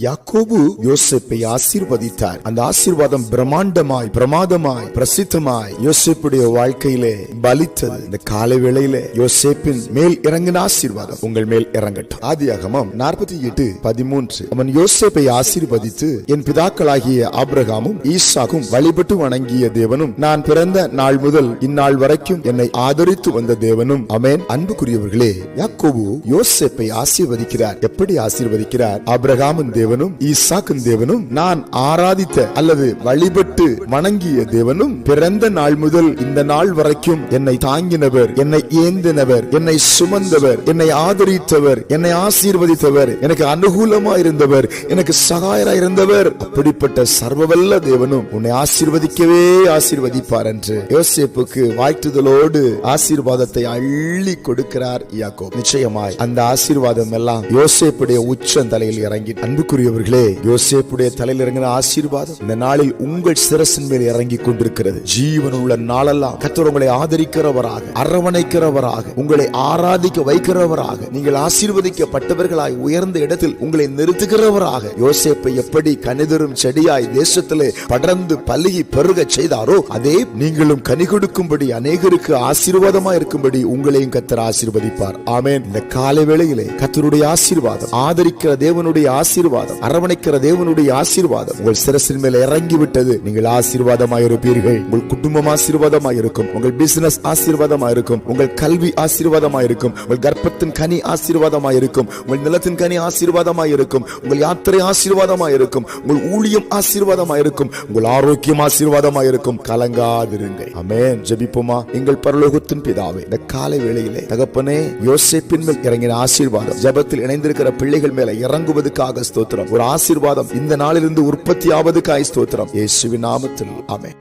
யாக்கோபு யோசிப்பை ஆசீர்வதித்தார். அந்த ஆசீர்வாதம் பிரம்மாண்டமாய் பிரமாதமாய் பிரசித்தமாய் யோசிப்புடைய வாழ்க்கையிலே பலித்தது. இந்த காலை வேளையில யோசிப்பின் மேல் இறங்கின ஆசீர்வாதம் உங்கள் மேல் இறங்கட்டும். ஆதியாகமம் நாற்பத்தி எட்டு பதிமூன்று. அவன் யோசிப்பை ஆசீர்வதித்து என் பிதாக்களாகிய ஆப்ரகாமும் ஈசாக்கும் வழிபட்டு வணங்கிய தேவனும் நான் பிறந்த நாள் முதல் இந்நாள் வரைக்கும் என்னை ஆதரித்து வந்த தேவனும் அமேன் அன்புக்குரியவர்களே யாக்கோபு யோசிப்பை ஆசீர்வதிக்கிறார். எப்படி ஆசீர்வதிக்கிறார்? ஆபிரகாமின் தேவனும் ஈசாக்கின் தேவனும் நான் ஆராதித்த அல்லது வழிபட்டு வணங்கிய தேவனும் பிறந்த நாள் முதல் இந்த நாள் வரைக்கும் என்னை தாங்கினவர் என்னை ஏந்தினவர் என்னை சுமந்தவர் என்னை ஆதரித்தவர் என்னை ஆசீர்வதித்தவர் எனக்கு அனுகூலமா இருந்தவர் எனக்கு சகாயரா இருந்தவர். அப்படிப்பட்ட சர்வவல்ல தேவனும் உன்னை ஆசீர்வதிக்கவே ஆசீர்வதிப்பார் என்று யோசிப்புக்கு வாழ்த்துதலோடு ஆசீர்வாதத்தை அள்ளி கொடுக்கிறார் யாக்கோ நிச்சயமாய் அந்த ஆசீர்வாதம் எல்லாம் யோசேப்புடைய உச்சந்தலையில் தலையில் இறங்கி அன்புக்குரியவர்களே யோசேப்புடைய தலையில் இறங்கின ஆசீர்வாதம் இந்த நாளில் உங்கள் சிரசின் மேல் இறங்கி கொண்டிருக்கிறது. ஜீவன் உள்ள நாளெல்லாம் கத்தர் உங்களை ஆதரிக்கிறவராக அரவணைக்கிறவராக உங்களை ஆராதிக்க வைக்கிறவராக நீங்கள் ஆசீர்வதிக்கப்பட்டவர்களாய் உயர்ந்த இடத்தில் உங்களை நிறுத்துகிறவராக. யோசேப்பை எப்படி கனிதரும் செடியாய் தேசத்திலே படர்ந்து பல்லுகி பெருக செய்தாரோ அதே நீங்களும் கனி கொடுக்கும்படி அநேகருக்கு ஆசீர்வாதமா இருக்கும்படி உங்களையும் கத்தர் ஆசீர்வதிப்பார். ஆமேன். இந்த காலை வேளையிலே கத்தருடைய ஆசீர்வாதம் ஆதரிக்கிற தேவனுடைய ஆசீர்வாதம் அரவணைக்கிற தேவனுடைய ஆசீர்வாதம் உங்கள் சிரசின் மேல இறங்கி விட்டது நீங்கள் ஆசீர்வாதமாக இருப்பீர்கள் உங்கள் குடும்பம் ஆசீர்வாதமாக இருக்கும் உங்கள் பிசினஸ் ஆசீர்வாதமாக இருக்கும் உங்கள் கல்வி ஆசீர்வாதமாக இருக்கும் உங்கள் கர்ப்பத்தின் கனி ஆசீர்வாதமாக இருக்கும் உங்கள் நிலத்தின் கனி ஆசீர்வாதமாக இருக்கும் உங்கள் யாத்திரை ஆசீர்வாதமாக இருக்கும் உங்கள் ஊழியம் ஆசீர்வாதமாக இருக்கும் உங்கள் ஆரோக்கியம் ஆசீர்வாதமாக இருக்கும் கலங்காதிருங்கள். அமேன் ஜபிப்போமா? எங்கள் பரலோகத்தின் பிதாவே இந்த காலை வேளையிலே தகப்பனே யோசிப்பின் மேல் இறங்கின ஆசீர்வாதம் ஜெபத்தில் இணைந்திருக்கிற பிள்ளைகள் மேல இறங்குவதற்காக ஸ்தோத்திரம். ஒரு ஆசீர்வாதம். இந்த நாளிலிருந்து உற்பத்தி ஆவதுக்காய் ஸ்தோத்திரம். இயேசுவின் நாமத்தில். ஆமே